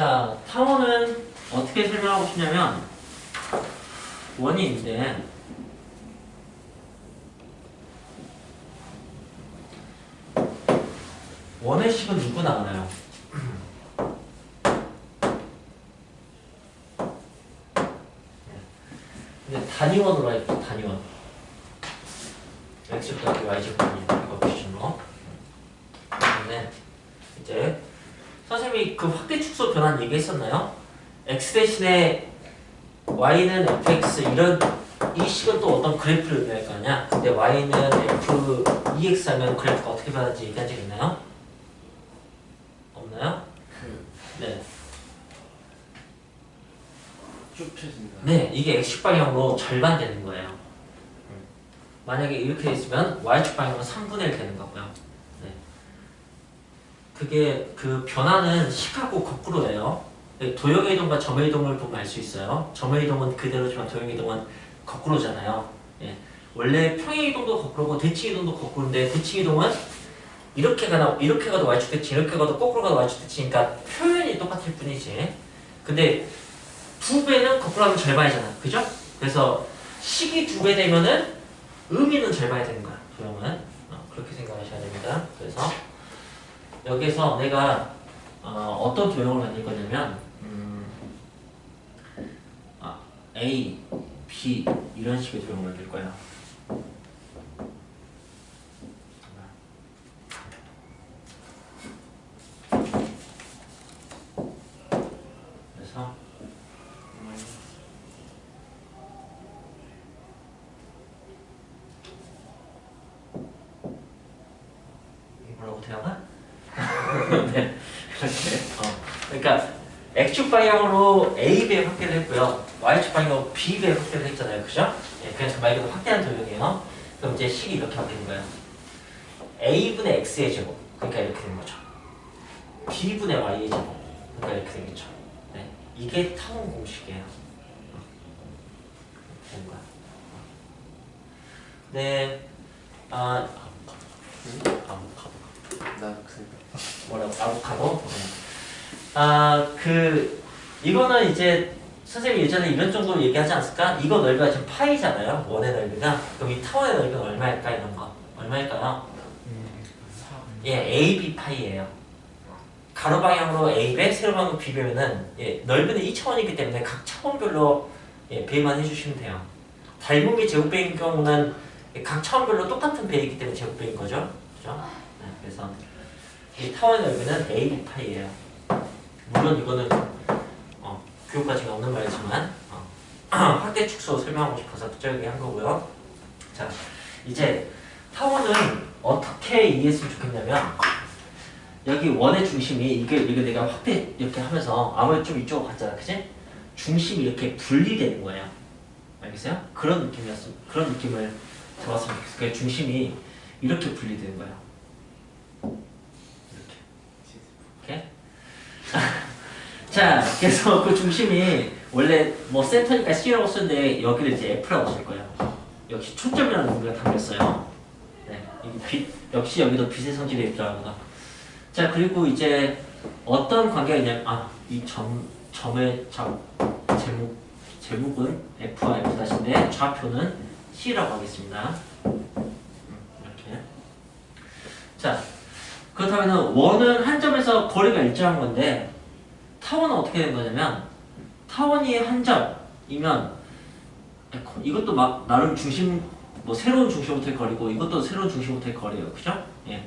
자, 타원은 어떻게 설명하고 싶냐면 원인인데 원의 식은 누구나 알아요. 근데 단위원으로 할게요. 단위원. x 곱하기 y 제곱이 이거 기준으로. 네. 이제 선생님이 그 변환 얘기했었나요? x 대신에 y는 fx 이런 이 식은 또 어떤 그래프를 의미할 거 아니야? 근데 y는 f 2x 하면 그래프가 어떻게 변하지 얘기한 적 있나요? 없나요? 네. 쭉 펴진다. 네, 이게 x축 방향으로 절반 되는 거예요. 만약에 이렇게 돼 있으면 y축 방향으로 3분의 1 되는 거고요. 네. 그게 그 변화는 식하고 거꾸로예요. 네, 도형의 이동과 점의 이동을 보면 알 수 있어요. 점의 이동은 그대로지만 도형의 이동은 거꾸로잖아요. 예. 원래 평행 이동도 거꾸로고 대칭 이동도 거꾸로인데 대칭 이동은 이렇게 가나 이렇게 가도 y축 대칭, 이렇게 가도 거꾸로 가도 y축 대칭이니까 표현이 똑같을 뿐이지. 근데 두 배는 거꾸로 하면 절반이잖아. 그죠? 그래서 식이 두 배 되면은 의미는 절반이 되는 거야. 도형은. 어, 그렇게 생각하셔야 됩니다. 그래서 여기서 내가 어, 떤 도형을 만들 거냐면 음, 아, A, B 이런 식의 도형을 만들 거야. 그래서 음, 이게 뭐라고 태어나? 네, 이렇게. 어, 그러니까 x축 방향으로 a 배 확대를 했고요, y축 방향으로 b 배 확대를 했잖아요, 그죠? 예, 그래서 말 그대로 확대한 도형이에요. 그럼 이제 식이 이렇게 바뀌는 거예요. a분의 x의 제곱, 그러니까 이렇게 되는 거죠. b분의 y의 제곱, 그러니까 이렇게 되겠죠. 네, 이게 타원 공식이에요. 되는 거야. 네, 아, 음? 그. 뭐라고 아보카도? 네. 아, 그 이거는 이제 선생님이 예전에 이런 정도 얘기하지 않았을까? 이거 넓이가 지금 파이잖아요. 원의 넓이가. 그럼 이 타원의 넓이는 얼마일까? 이런 거. 얼마일까요? 예, AB 파이예요. 가로 방향으로 A배, 세로 방향으로 B배면은 예, 넓이는 2차원이기 때문에 각 차원별로 예, 배만 해주시면 돼요. 닮음이 제곱배인 경우는 예, 각 차원별로 똑같은 배이기 때문에 제곱배인 거죠. 그죠? 네, 그래서 이 타원의 넓이는 AB 파이예요. 물론 이거는 어, 교육과정에 없는 말이지만 어, 확대 축소 설명하고 싶어서 저기 한 거고요. 자, 이제 타원은 어떻게 이해했으면 좋겠냐면 여기 원의 중심이 이게 이게 내가 확대 이렇게 하면서 아무래도 좀 이쪽으로 갔잖아, 그지? 중심이 이렇게 분리되는 거예요. 알겠어요? 그런 느낌이었음, 그런 느낌을 잡았으면 좋겠어. 그 중심이 이렇게 분리되는 거예요. 이렇게. 오케이? 자, 그래서 그 중심이 원래 뭐 센터니까 C라고 쓰는데 여기를 이제 F라고 쓸 거예요. 역시 초점이라는 의미가 담겼어요. 네, 이 빛, 역시 여기도 빛의 성질이 있더라고요. 자, 그리고 이제 어떤 관계가 있냐면, 아, 이 점, 점의 점, 제목, 제목은 F와 F 다시인데 좌표는 C라고 하겠습니다. 음, 이렇게. 자, 그렇다면 원은 한 점에서 거리가 일정한 건데 타원은 어떻게 된 거냐면 타원이 한 점이면 이것도 막 나름 중심 뭐 새로운 중심부터의 거리고 이것도 새로운 중심부터의 거리예요. 그죠? 예.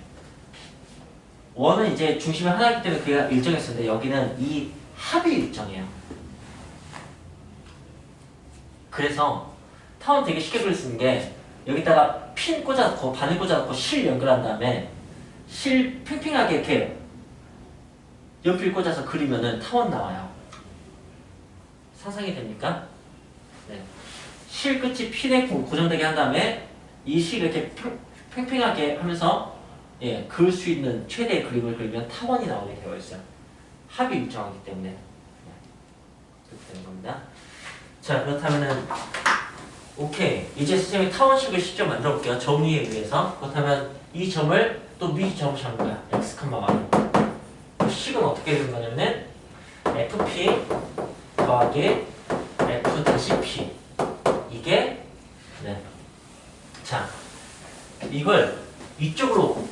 원은 이제 중심이 하나이기 때문에 그게 일정했었는데 여기는 이 합이 일정해요. 그래서 타원 되게 쉽게 그릴 수 있는 게 여기다가 핀 꽂아놓고 바늘 꽂아놓고 실 연결한 다음에 실 팽팽하게 이렇게 연필 꽂아서 그리면은 타원 나와요. 상상이 됩니까? 네. 실 끝이 고- 고정되게 한 다음에 이 실을 이렇게 팽- 팽팽하게 하면서 예, 그을 수 있는 최대의 그림을 그리면 타원이 나오게 되어 있어요. 합이 일정하기 때문에 네. 그렇게 되는 겁니다. 자 그렇다면은 오케이 이제 선생님이 타원식을 직접 만들어 볼게요. 정의에 의해서 그렇다면 이 점을 또위 점을 잡는 거야. x, y. 그 식은 어떻게 되는 거냐면 fp 더하기 f 다시 p 이게 네. 자 이걸 이쪽으로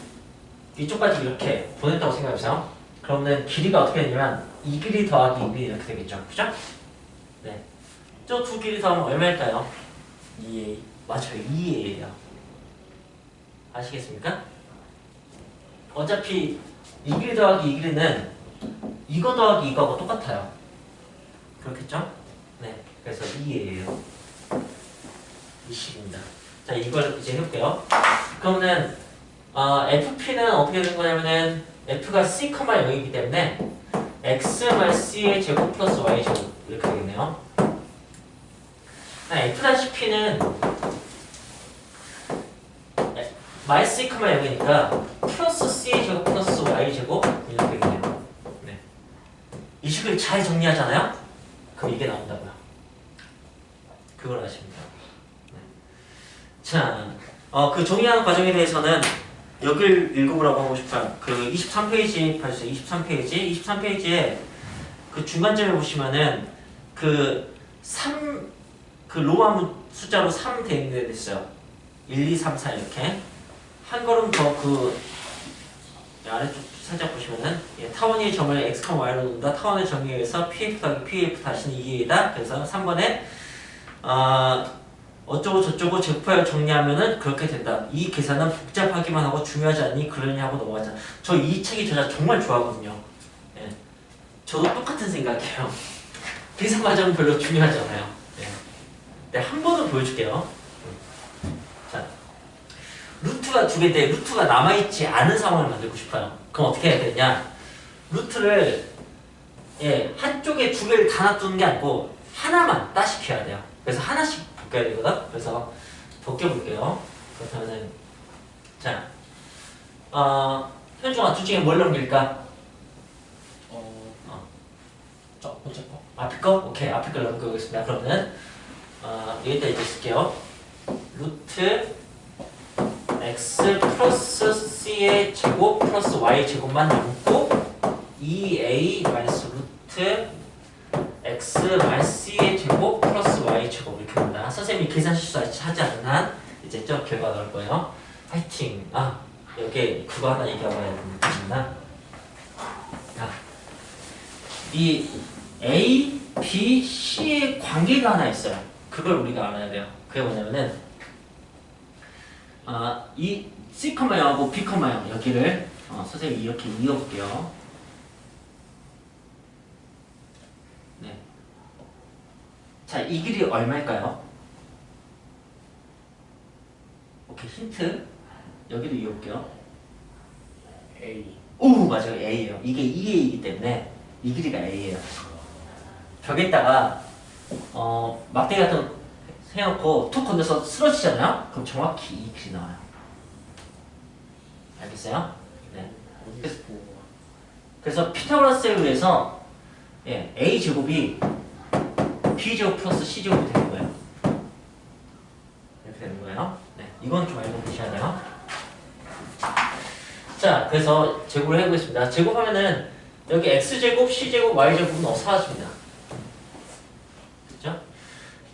이쪽까지 이렇게 보냈다고 생각해보세요. 그러면 길이가 어떻게 되냐면 이 길이 더하기 이 길이 이렇게 되겠죠. 그죠? 네. 저 두 길이 더하면 얼마일까요? 2a. 맞아요. 2a예요. 아시겠습니까? 어차피 이 길이 더하기 이 길이는 이거 더하기 이거하고 똑같아요. 그렇겠죠? 네. 그래서 2a예요. 이 식입니다. 자, 이걸 이제 해볼게요. 그러면은 어, FP는 어떻게 되는 거냐면은 F가 C, 0이기 때문에 X 말 C의 제곱 플러스 Y 제곱 이렇게 되겠네요. F-P는 마이 C, 0이니까 플러스 C의 제곱 플러스 Y 제곱 이렇게 되겠네요. 네. 이 식을 잘 정리하잖아요? 그럼 이게 나온다고요. 그걸 돼요. 네. 자, 어, 그 정리하는 과정에 대해서는 여길 읽어보라고 하고 싶어요. 그 23페이지 봐주세요. 23페이지. 23페이지에 그 중간점에 보시면은 그 3, 그 로마 숫자로 3 되는 데 있어요. 1, 2, 3, 4 이렇게. 한 걸음 더그 아래쪽 살짝 보시면은 예, 타원의 점을 x, y로 놓는다. 타원의 정의에 의해서 pf 더하기 pf 다시는 2이다. 그래서 3번에 아 어쩌고 저쩌고 제곱하여 정리하면은 그렇게 된다. 이 계산은 복잡하기만 하고 중요하지 않니? 그러니 하고 넘어가자. 저 이 책이 저자 정말 좋아하거든요. 예. 저도 똑같은 생각이에요. 계산 과정은 별로 중요하지 않아요. 예. 네, 한 번은 보여줄게요. 자, 루트가 두 개인데 루트가 남아있지 않은 상황을 만들고 싶어요. 그럼 어떻게 해야 되냐? 루트를 예, 한쪽에 두 개를 다 놔두는 게 아니고 하나만 따시켜야 돼요. 그래서 하나씩 바뀌어야 되거든. 그래서 벗겨볼게요. 그렇다면은 자, 어, 현중아 둘 중에 뭘 넘길까? 어, 어. 첫 번째 거. 앞에 거? 오케이 앞에 걸 넘겨보겠습니다. 그러면 어, 여기다 이제 쓸게요. 루트 x 플러스 c의 제곱 플러스 y 제곱만 남고 2a 마이너스 루트 x 마이너스 c의 제곱 플러스 y 제곱 이렇게 됩니다. 선생님이 계산 실수하지 않는 한 이제 저 결과 나올 거예요. 화이팅! 아 여기 그거 하나 얘기해봐야 되는구나. 아, 이 A, B, C의 관계가 하나 있어요. 그걸 우리가 알아야 돼요. 그게 뭐냐면은 아, 이 C, 0하고 B, 0 여기를 어, 선생님이 이렇게 이어볼게요. 네. 자, 이 길이 얼마일까요? 오케이, 힌트. 여기도 이어볼게요. A. 오, 맞아요. A예요. 이게 2A이기 때문에 이 길이가 A예요. 벽에다가 어, 막대기 같은 거 해놓고 툭 건져서 쓰러지잖아요? 그럼 정확히 이 길이 나와요. 알겠어요? 네. 그래서 피타고라스에 의해서 예, A 제곱이 B 제곱 플러스 C 제곱이 되는 거예요. 이렇게 되는 거예요. 네, 이건 좀 알고 계셔야 돼요. 자, 그래서 제곱을 해보겠습니다. 제곱하면은 여기 x 제곱, c 제곱, y 제곱은 어 사라집니다.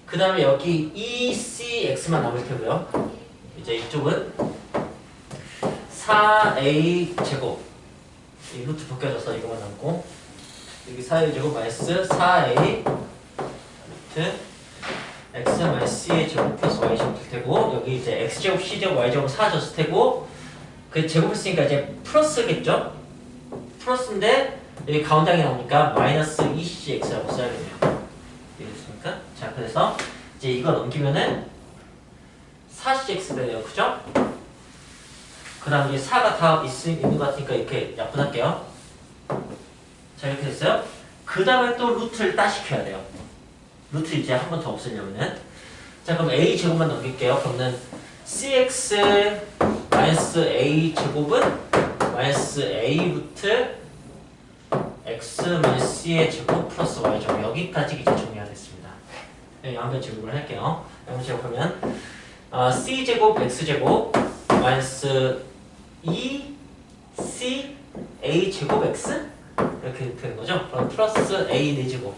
그 다음에 여기 e, c, x만 남을 테고요. 이제 이쪽은 4a 제곱 이 루트 벗겨져서 이거만 남고 여기 4a 제곱 마이너스 4a 루트 x 마이너스 c의 제곱 플러스 y 제곱 될 테고 여기 이제 x 제곱 c 제곱 y 제곱 사라졌을 테고 그 제곱 했으니까 이제 플러스겠죠? 플러스인데 여기 가운데에 나오니까 마이너스 2cx라고 써야겠네요 이해됐습니까? 자 그래서 이제 이거 넘기면은 4cx 되네요 그죠? 그 다음 이제 4가 다 있, 있는 것 같으니까 이렇게 약분할게요. 자 이렇게 됐어요. 그 다음에 또 루트를 따시켜야 돼요. 루트 이제 한 번 더 없애려면은. 자 그럼 a 제곱만 넘길게요. 그러면 cx 마이너스 a 제곱은 마이너스 a 루트 x 마이너스 c의 제곱 플러스 y 제곱. 여기까지 이제 됐습니다 네, 양변 제곱을 할게요 양변 제곱하면 어, c 제곱 x 제곱 마이너스 2 c a 제곱 x 이렇게 되는 거죠. 그럼 플러스 a 4 제곱.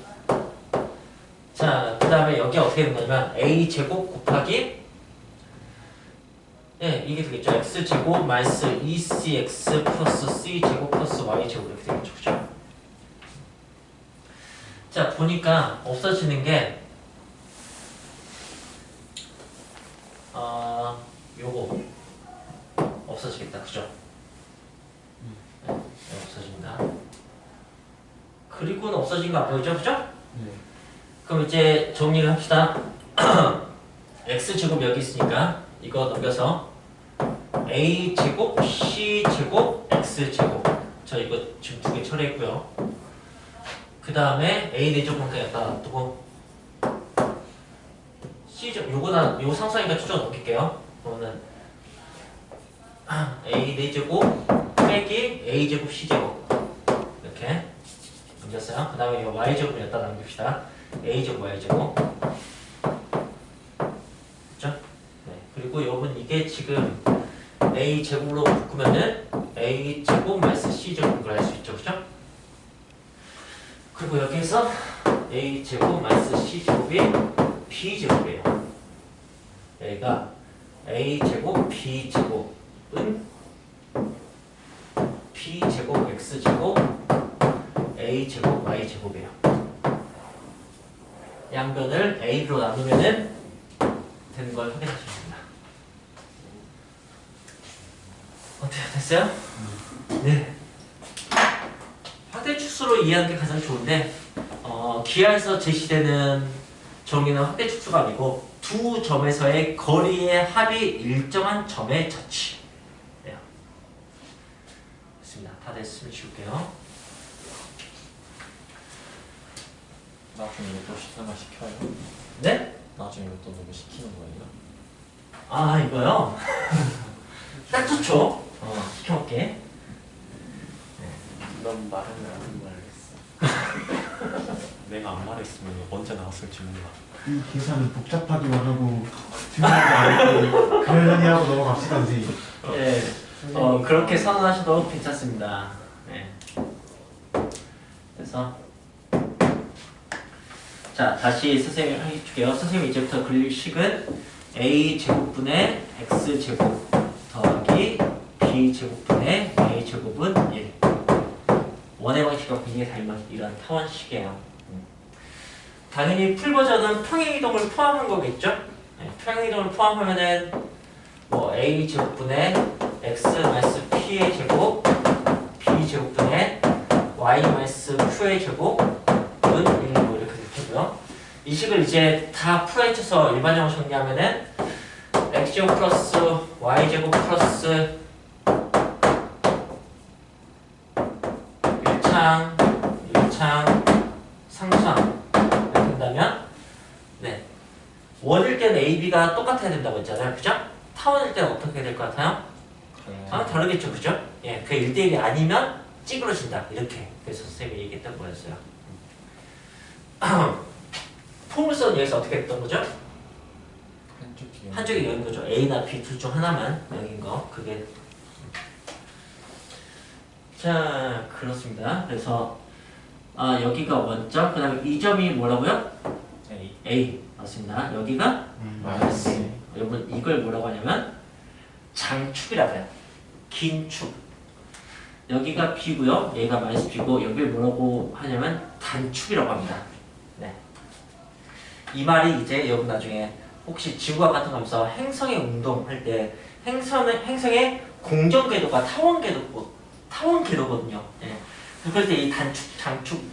자, 그 다음에 여기 어떻게 되는 거냐면 a 제곱 곱하기 예, 이게 되겠죠. x 제곱 마이너스 2cx 플러스 c 제곱 플러스 y 제곱 이렇게 되겠죠. 그죠? 자, 보니까 없어지는 게 어, 요거 없어지겠다. 그죠? 네, 네, 없어집니다. 그리고는 없어진 거 안 보이죠? 그죠? 네. 그럼 이제 정리를 합시다. x 제곱 여기 있으니까 이거 넘겨서 a 제곱 c 제곱 x 제곱 저 이거 지금 두 개 처리했고요. 그 다음에 a 네 제곱 그냥 갖다 놔두고 c 제곱 요거는 요 상상이니까 추정 넘길게요. 그러면은 a 네 제곱 빼기 a 제곱 c 제곱 이렇게 넘겼어요. 그 다음에 이 y 제곱을 여기다 남깁시다. a 제곱 y 제곱 그죠? 네. 그리고 요번 이게 지금 a 제곱으로 묶으면은 a 제곱 마이너스 c 제곱을 할수 있죠, 그죠? 그리고 여기에서 a 제곱 마이너스 c 제곱이 b 제곱이에요. 여기가 a 제곱 b 제곱은 b 제곱 x 제곱 a 제곱 y 제곱이에요. 양변을 a로 나누면은 되는 걸 확인하시면 됩니다. 어떻게 됐어요? 네. 확대 축수로 이해하는 게 가장 좋은데 어, 기하에서 제시되는 정의는 확대 축수가 아니고 두 점에서의 거리의 합이 일정한 점의 저치. 네. 됐습니다. 다 됐으면 지울게요. 나중에 이것도 시켜만 시켜요. 네? 나중에 이것도 누구 시키는 거예요? 아 이거요? 딱 좋죠? 어, 시켜볼게. 넌 말하면 안 말했어. 내가 안 말했으면 언제 나왔을지 몰라. 이 계산을 복잡하기만 하고 그러려니 하고 넘어갑시다 선생님 네. 어, 그렇게 선언하셔도 괜찮습니다. 네. 그래서 자 다시 선생님 해줄게요. 선생님 이제부터 그릴 식은 a 제곱분의 x 제곱 더하기 b 제곱분의 a 제곱은 1. 원의 방식과 굉장히 닮은 이런 타원식이에요. 음. 당연히 풀 버전은 평행이동을 포함한 거겠죠? 네, 평행이동을 포함하면은 뭐 a 제곱분의 x 마이너스 p의 제곱 b 제곱분의 y 마이너스 q의 제곱은 1 되고요. 이 식을 이제 다 풀어헤쳐서 일반형으로 정리하면은 x 제곱 플러스 y 제곱 플러스 1창 1창 상수항 이렇게 된다면 네 원일 때는 a, b가 똑같아야 된다고 했잖아요. 그죠? 타원일 때는 어떻게 될 것 같아요? 아, 다르겠죠, 그죠? 예, 그 1대1이 아니면 찌그러진다. 이렇게. 그래서 선생님이 얘기했던 거였어요. 포물선 여기서 어떻게 했던 거죠? 한쪽이 한쪽이 여긴 거죠. A나 B 둘 중 하나만 여긴 거. 그게. 자, 그렇습니다. 그래서, 아, 여기가 원점, 그 다음에 이 점이 뭐라고요? A A. 맞습니다. 여기가 마이너스 여러분 이걸 뭐라고 하냐면 장축이라고 해요. 긴 축. 여기가 B고요. 얘가 마이너스 B고 여기를 뭐라고 하냐면 단축이라고 합니다. 네. 이 말이 이제 여러분 나중에 혹시 지구와 같은 가면서 행성의 운동할 때 행성의 행성의 공정 궤도가 타원 궤도고 타원 궤도거든요. 예. 그럴 때 이 단축, 장축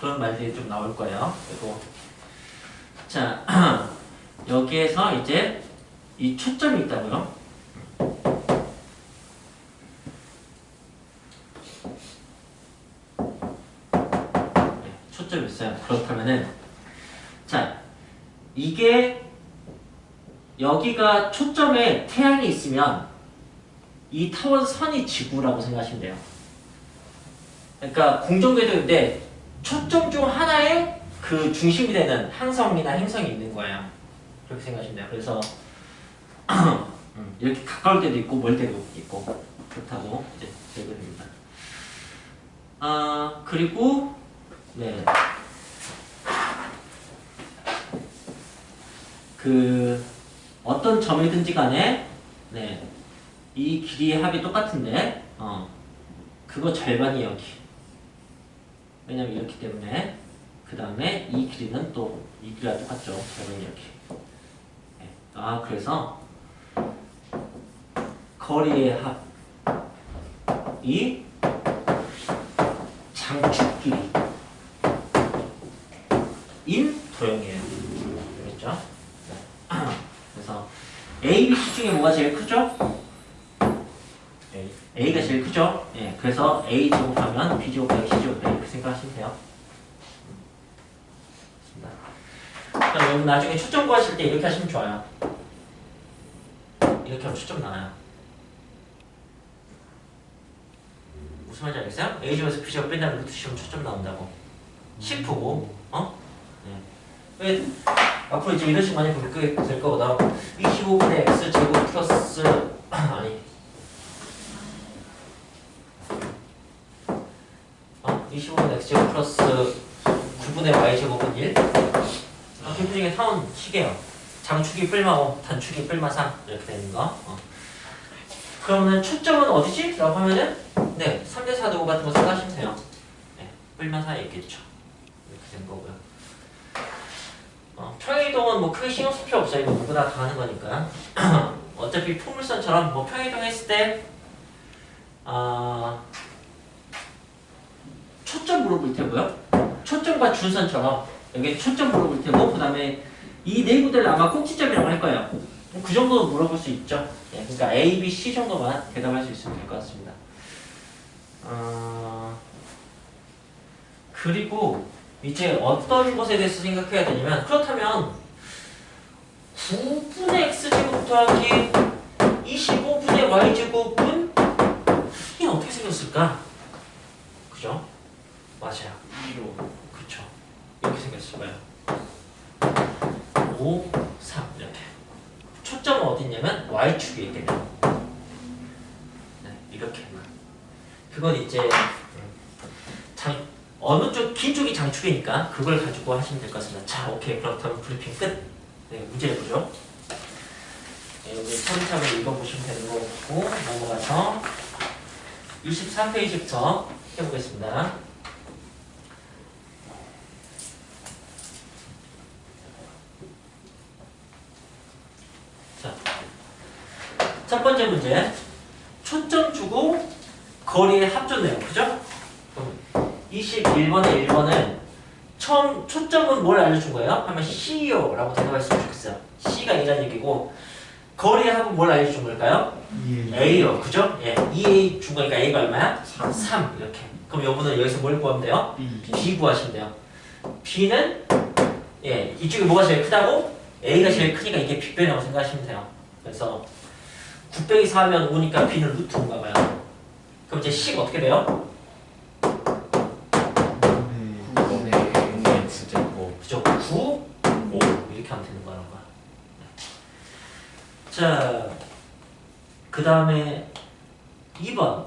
그런 말들이 좀 나올 거예요. 그리고 자 여기에서 이제 이 초점이 있다고요. 네, 초점이 있어요. 그렇다면은 자 이게 여기가 초점에 태양이 있으면 이 타원 선이 지구라고 생각하시면 돼요. 그러니까 공정궤도인데 초점 중 하나에 그 중심이 되는 항성이나 행성이 있는 거예요. 그렇게 생각하시면 돼요. 그래서 음, 이렇게 가까울 때도 있고 멀 때도 있고 그렇다고 이제 되게 됩니다. 아 그리고 네. 그 어떤 점이든지 간에 네. 이 길이의 합이 똑같은데 어. 그거 절반이 여기. 왜냐면 이렇기 때문에 그 다음에 이 길이는 또 이 길이가 똑같죠. 절반이 여기. 네. 아 그래서 거리의 합이 장축 길이 인 도형이에요. 알겠죠? 네. 그래서 A, B, C 중에 뭐가 제일 크죠? A. A가 제일 크죠? 예, 그래서 A 제곱하면 B 제곱하기 C 제곱하기 이렇게 생각하시면 돼요. 그럼 여러분 나중에 초점 구하실 때 이렇게 하시면 좋아요. 이렇게 하면 초점 나와요. 무슨 말인지 알겠어요? A 제곱에서 B 제곱 뺀다면 루트 시험 초점 나온다고. 10 보고, 어? 예. 왜 앞으로 이제 이런 식으로 많이 보게 될 거거든. 25분의 x 제곱 플러스 아니 어? 25분의 x제곱 플러스 9분의 y제곱은 1 어, 기분 중에 타운 시계요 장축이 뿔마고 단축이 뿔마 3 이렇게 되는 거 어. 그러면은 초점은 어디지? 라고 하면은 네 3대 4도 같은 거 생각하시면 돼요 네, 뿔마 4에 있겠죠 이렇게 되는 거고요 어, 평행이동은 뭐 크게 신경 쓸 필요 없어요 이거 누구나 다 하는 거니까 어차피 포물선처럼 뭐 평행이동 했을 때 아... 초점 물어볼 테고요. 초점과 준선처럼 여기 초점 물어볼 테고 그 다음에 이 내구들 아마 꼭지점이라고 할 거예요. 그 정도 물어볼 수 있죠. 예, 그러니까 A, B, C 정도만 대답할 수 있으면 될 것 같습니다. 어... 그리고 이제 어떤 것에 대해서 생각해야 되냐면 그렇다면 9분의 x제곱 더하기 25분의 y제곱은 이게 어떻게 생겼을까? 그죠? 맞아요. 2로. 그쵸. 이렇게 생겼을 거예요. 5, 3 이렇게. 초점은 어디 있냐면 y축에 있겠네요. 네, 이렇게. 그건 이제 장 어느 쪽 긴 쪽이 장축이니까 그걸 가지고 하시면 될 것 같습니다. 자, 오케이. 그렇다면 브리핑 끝. 네, 문제 보죠. 네, 여기 차근차근 읽어보시면 되는 거고 넘어가서 23페이지부터 해보겠습니다. 자, 첫 번째 문제. 초점 주고 거리의 합줬네요. 그죠? 그럼 21번에 1번은 처음 초점은 뭘 알려준 거예요? 하면 C요 라고 대답했으면 좋겠어요. C가 이란 얘기고 합은 뭘 알려준 걸까요? 이 A요. 그죠? 예. 2A 준 거니까 A가 얼마야? 3. 이렇게. 그럼 요분은 여기서 뭘 구하면 돼요? B B 구하시면 돼요. B는 예 이쪽에 뭐가 제일 크다고? A가 제일 크니까 이게 빅변이라고 생각하시면 돼요. 그래서 9 빼기 4하면 5니까 B는 루트 5인가 봐요. 그럼 이제 C가 어떻게 돼요? 네. 9분의 x제곱. 그죠? 9, 5 이렇게 하면 되는 거라는 거야. 자, 그 다음에 2번.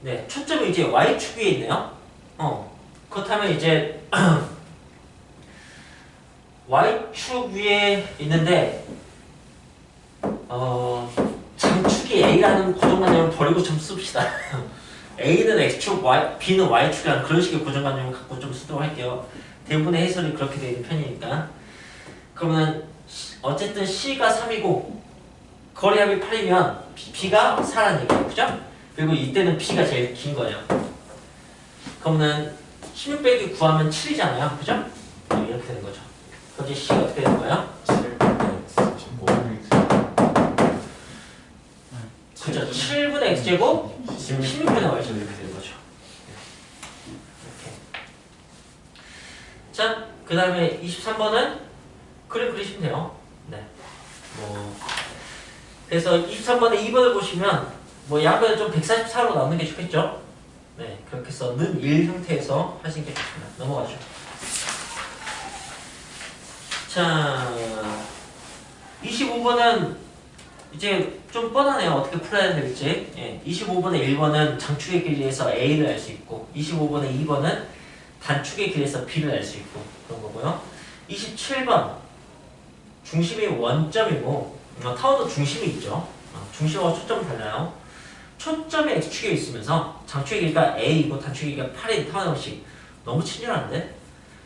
네, 초점이 이제 Y축 위에 있네요. 어, 그렇다면 이제 Y축 위에 있는데 어, 장축이 A라는 고정관념을 버리고 좀 씁시다. A는 X축, Y, B는 Y축이라는 그런 식의 고정관념을 갖고 좀 쓰도록 할게요. 대부분의 해설이 그렇게 되어 있는 편이니까. 그러면 시- 어쨌든 C가 3이고 거리합이 8이면 B가 4라는 얘기예요. 그죠? 그리고 이때는 B가 제일 긴 거예요. 그러면 16 빼기 9하면 7이잖아요. 그죠? 네, 이렇게 되는 거죠. 그럼 이제 C가 어떻게 되는 거예요? 7분의 x제곱. 그죠? 7분의 X제곱 16분의 Y제곱 이렇게 되는 거죠. 이렇게. 자, 그 다음에 23번은 그림 그리시면 돼요. 그래서 23번에 2번을 보시면 뭐 양변은 좀 144로 나오는 게 좋겠죠? 네. 그렇게 해서 는1 형태에서 하시는 게 좋습니다. 넘어가죠. 자, 25번은 이제 좀 뻔하네요. 어떻게 풀어야 될지. 예, 25번의 1번은 장축의 길이에서 A를 알 수 있고 25번의 2번은 단축의 길이에서 B를 알 수 있고 그런 거고요. 27번 중심이 원점이고 어, 타워도 중심이 있죠. 어, 중심하고 초점은 달라요. 초점이 X축에 있으면서 장축의 길이가 A이고 단축의 길이가 8인 타워 형식 너무 친절한데?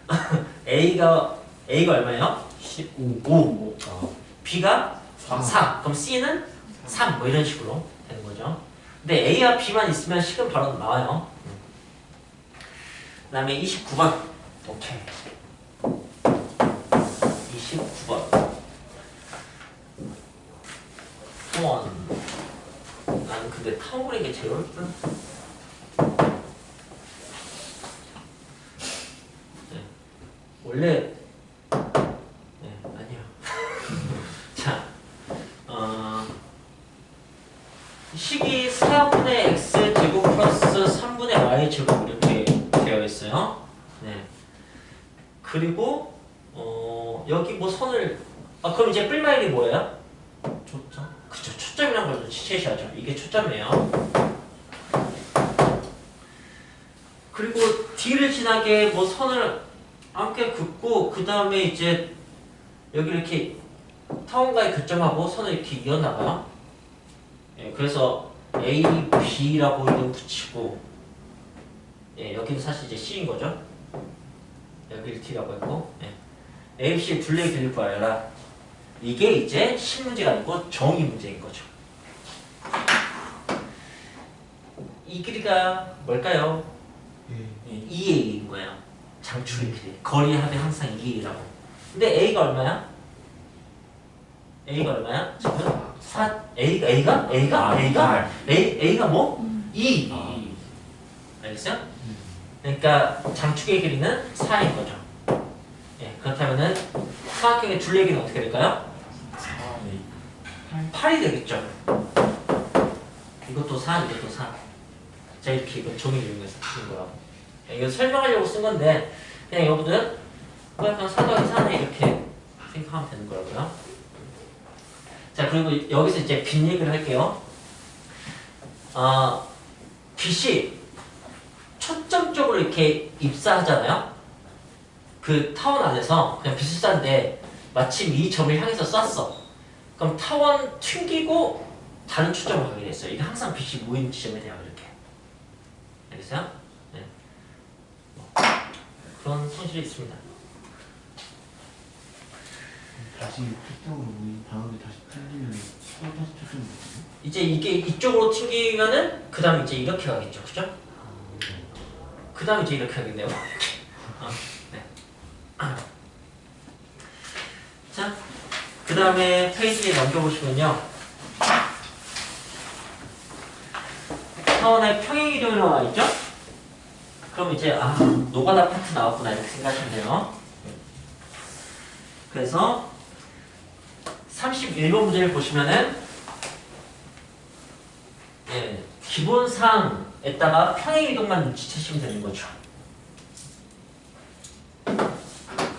A가 A가 얼마예요? 15. 5 아, B가 4. 그럼 C는 3. 뭐 이런 식으로 되는 거죠. 근데 A와 B만 있으면 식은 바로 나와요. 그 다음에 29번. 오케이. 29번. 타원. 나는 근데 타원이 게 제일 어렵다. 네. 원래 네, 아니요. 자, 어, 식이 4분의 x 제곱 플러스 3분의 y 제곱 이렇게 되어 있어요. 네. 그리고 어, 여기 뭐 선을 아 그럼 이제 뿔마일이 뭐예요? 초점? 초점이란 걸좀 지체셔야죠. 이게 초점이에요. 그리고 뒤를 지나게 뭐 선을 함께 긋고 그 다음에 이제 여기 이렇게 타원과의 교점하고 선을 이렇게 이어나가요. 예, 그래서 A, B라고 이름 붙이고 예, 여기는 사실 이제 C인 거죠. 여기를 T라고 했고 예. A, C 둘레의 길이를 구하여라. 이게 이제 신문제가 아니고 정의 문제인 거죠. 이 길이가 뭘까요? 예. 예, 2A인 거예요. 장축의 길이. 거리 합이 항상 2A라고. 근데 A가 얼마야? A가 얼마야? 지금 4 A가 A가 A가 아, A가 팔. A A가 뭐? 2. 아. 알겠어요? 그러니까 장축의 길이는 4인 거죠. 예, 그렇다면은 삼각형의 둘레 길이는 어떻게 될까요? 4, 8이 되겠죠. 이것도 4, 이것도 4. 자, 이렇게 이거 종이 이용해서 쓰는 거라고. 이거 설명하려고 쓴 건데, 그냥 여러분들, 뭐 약간 4 더하기 4네 이렇게 생각하면 되는 거라고요. 자, 그리고 여기서 이제 빈 얘기를 할게요. 아, 빛이 초점적으로 이렇게 입사하잖아요. 그 타원 안에서 그냥 쐈는데 마침 이 점을 향해서 쐈어. 그럼 타원 튕기고 다른 초점을 가게 됐어요. 이게 항상 빛이 모이는 지점이 돼요. 이렇게. 알겠어요? 네. 뭐, 그런 성질이 있습니다. 다시 모인 다음에 다시 틀리면 또 다시 되거든요. 이제 이게 이쪽으로 튕기면은 그 다음에 이제 이렇게 가겠죠. 그죠? 그 다음에 이제 이렇게 하겠네요. 어, 네. 자, 그 다음에 페이지에 넘겨보시면요. 타원의 평행이동이 나와 있죠? 그럼 이제 아 노가다 파트 나왔구나 이렇게 생각하시면 돼요. 그래서 31번 문제를 보시면은 예, 기본상에다가 평행이동만 눈치채시면 되는 거죠.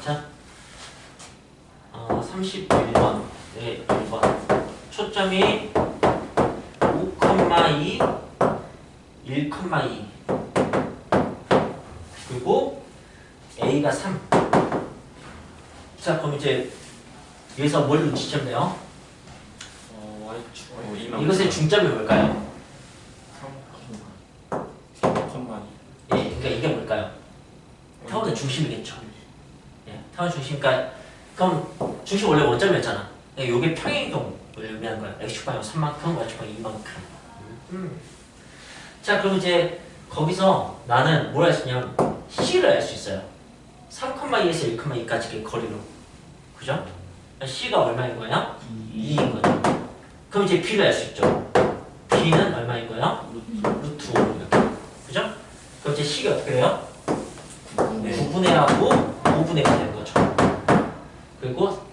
자, 어, 31번, 네, 1번. 초점이 5,2, 1,2. 그리고 A가 3. 자, 그럼 이제 여기서 뭘 눈치채면 돼요? 어. 어. 이것의 중점이 뭘까요? 3,2. 예, 그러니까 이게 뭘까요? 타원의 중심이겠죠. 예, 타원 중심이니까 그럼 중심 원래 원점이었잖아. 예, 요게 평행이동 을 의미하는 거야. x축 방향 3만큼, y축 방향 2만큼. 음. 자, 그럼 이제 거기서 나는 뭘 할 수 있냐면 c를 알 수 있어요. 3,2에서 1,2까지의 거리로. 그죠? c가 얼마인 거야? 2인 거죠. 그럼 이제 b를 알 수 있죠. b는 얼마인 거야? 루트 5 이렇게. 그죠? 그럼 이제 c가 어떻게 돼요? 네. 9분의 하고 5분의 1이 되는 거죠. 그리고 x축으로 3만큼,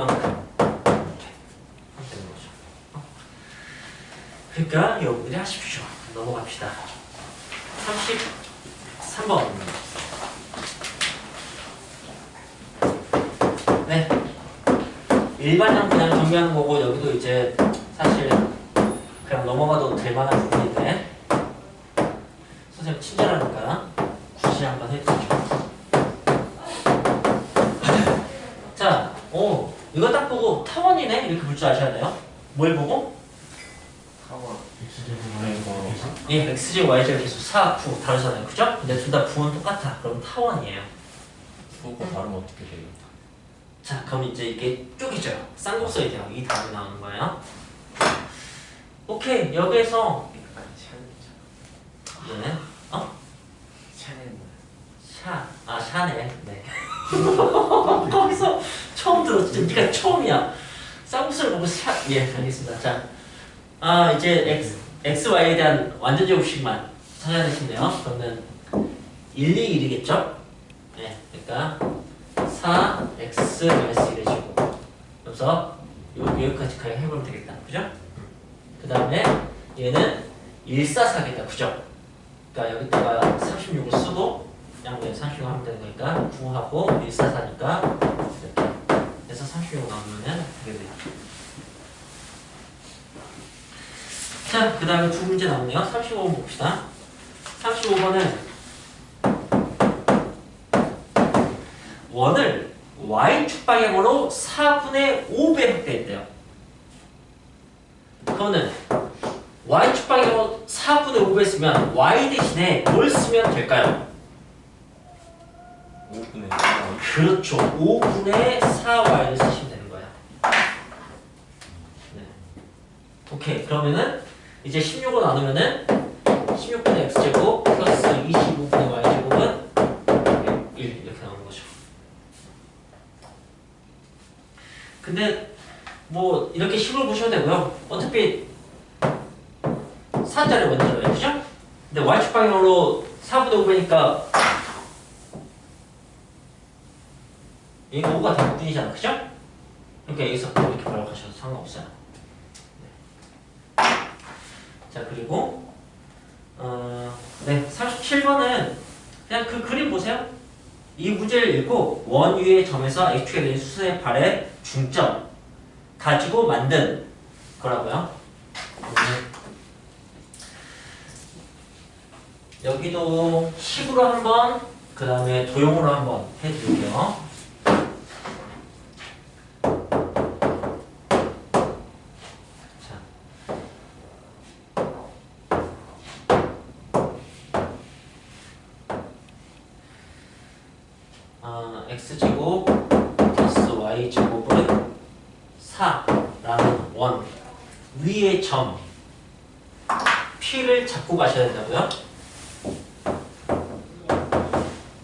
y축으로 2만큼. 이렇게 하면 되는 거죠. 어? 그러니까 여러분들이 하십시오. 넘어갑시다. 33번. 네. 일반형 그냥 정리하는 거고 여기도 이제 사실 그냥 넘어가도 될 만한 부분인데 선생님 친절하니까 굳이 한번 해주죠. 자, 오 이거 딱 보고 타원이네 이렇게 볼 줄 아셔야 돼요. 뭘 보고? X제곱 네, 이거 예, xj, yj 계수 4, 9 다르잖아요. 그죠? 근데 둘 다 부호는 똑같아. 그럼 타원이에요. 수고 다르면 어떻게 돼요? 자, 그럼 이제 이게 쪼개져요. 쌍곡선이 돼요. 이 다음에 나오는 거예요. 오케이, 여기에서 약간 샤 네, 어? 샤넬 샤, 아 샤네, 네. 거기서 처음 들었어. 진짜 네가 처음이야. 쌍곡선을 보고 샤, 예, 알겠습니다. 자, 아 이제 x, x, y에 대한 완전 제곱식만 찾아내시면 돼요. 그러면 1, 2, 1이겠죠? 네, 그러니까 4, x, 마이너스 1의 제곱. 그래서 요, 여기까지 그냥 해보면 되겠다. 그죠? 그 다음에 얘는 1, 4, 4겠다. 그죠? 그러니까 여기다가 36을 쓰고 양변에 36 하면 되는 거니까 9하고 1, 4, 4니까 이렇게 해서 36 나오면은 되게 돼요. 자, 그 다음에 두 문제 나오네요. 35번 봅시다. 35번은 원을 y축 방향으로 4분의 5배 확대했대요. 그거는 y축 방향으로 4분의 5배 쓰면 y 대신에 뭘 쓰면 될까요? 5분의 4 그렇죠. 5분의 4y를 쓰시면 되는 거야. 네. 오케이. 그러면은 이제 16을 나누면은 16분의 x제곱 플러스 25분의 y제곱은 1 이렇게 나오는 거죠. 근데 뭐 이렇게 식으로 보셔도 되고요. 어차피 4자리 먼저 넣어요. 그죠? 근데 y축 방향으로 4분의 5배니까 얘가 5가 되는 뿐이잖아. 그죠? 그러니까 여기서 또 이렇게 발악하셔도 상관없어요. 네. 자, 그리고 어, 네, 37번은 그냥 그 그림 보세요. 이 문제를 읽고 원 위의 점에서 x축에 대한 수선의 발의 중점 가지고 만든 거라고요. 네. 여기도 식으로 한번 그 다음에 도형으로 한번 해드릴게요. 자. 아, x제곱 플러스 y제곱은 4라는 원 위의 점 P를 잡고 가셔야 된다고요?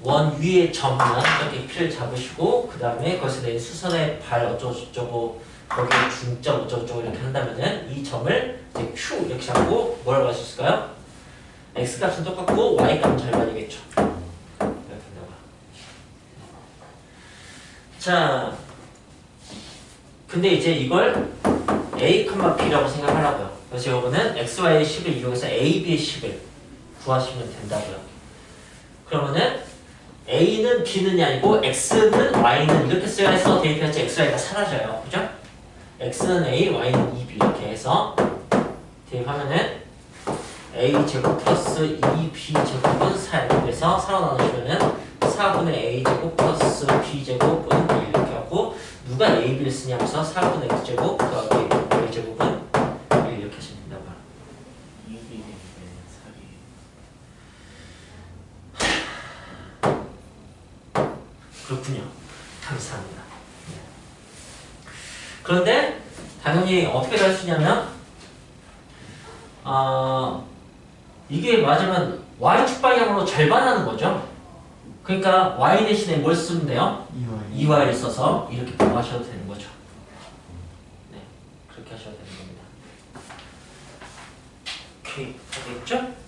원 위의 점만 이렇게 P를 잡으시고 그 다음에 거기서 내린 수선의 발 어쩌고저쩌고 거기에 중점 어쩌고저쩌고 이렇게 한다면은 이 점을 이제 Q 이렇게 잡고 뭐라고 할 수 있을까요? X 값은 똑같고 Y 값은 절반이겠죠. 이렇게 된다고요. 자, 근데 이제 이걸 A, B라고 생각하라고요. 그래서 이거는 X, Y의 10을 이용해서 A, B의 10을 구하시면 된다고요. 그러면은 A는 B는이 아니고 X는 Y는 이렇게 써야 해서 대입해서 X, Y가 사라져요. 그죠? X는 A, Y는 2B 이렇게 해서 대입하면은 A 제곱 플러스 2B 제곱은 4 이렇게 해서 4로 나누시면은 4분의 A 제곱 플러스 B 제곱은 1 이렇게 하고 누가 A, B를 쓰냐면서 4분의 X 제곱 더하기 Y 제곱은 1 이렇게 하시면 된다고 봐요. 2비례 4비 그렇군요. 감사합니다. 네. 그런데 당연히 어떻게 할 수 있냐면 어, 이게 맞으면 y축 방향으로 절반하는 거죠. 그러니까 y 대신에 뭘 쓰면 돼요? 2Y 2y를 써서 이렇게 구하셔도 되는 거죠. 네, 그렇게 하셔도 되는 겁니다. 오케이, 알겠죠?